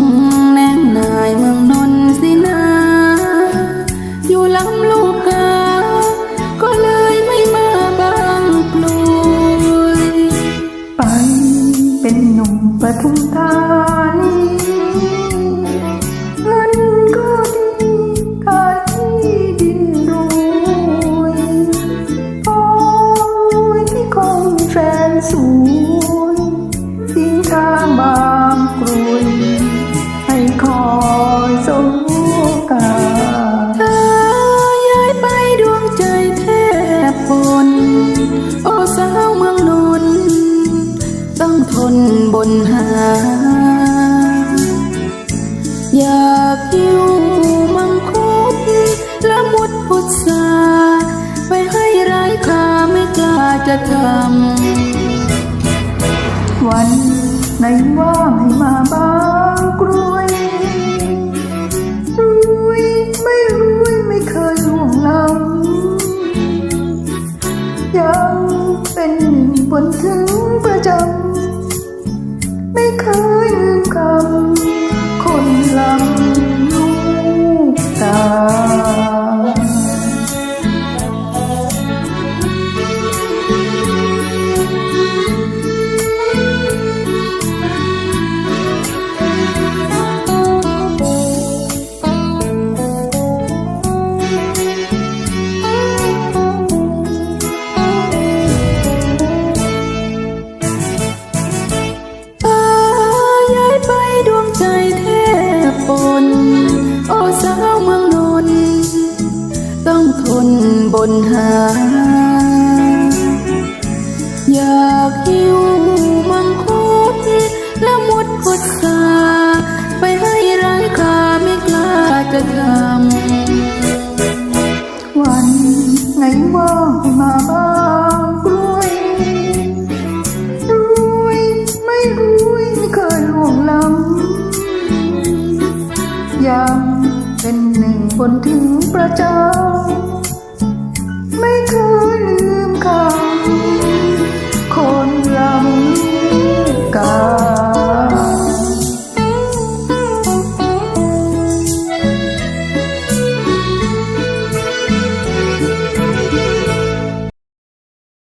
งแน่นนายเมืองนนสินา อยู่ลำลูกกา ก็เลยไม่มาบางกลวยไปเป็นหนุ่มปทุมธานีเงินก็ดีกายที่ดินรวยโอ้ยที่คงแฟนสูง นหา อยากอยู่มังคุดละมุดพุทธาไปให้ไร้ค่าไม่กล้าจะทำ วันไหนว่างให้มาบางกรวยรวยไม่รวยไม่เคยล่วงล้ำยังเป็นหนึ่งบนถึงประจำ con con นหา อยากหิวมังคุดและมุดพุทธาไปให้ร้ายคาไม่กล้าจะทำวันไหนว่างมาบ้างกล้วยรวยไม่รวยไม่เคยล่วงล้ำยังเป็นหนึ่งคนถึงประจา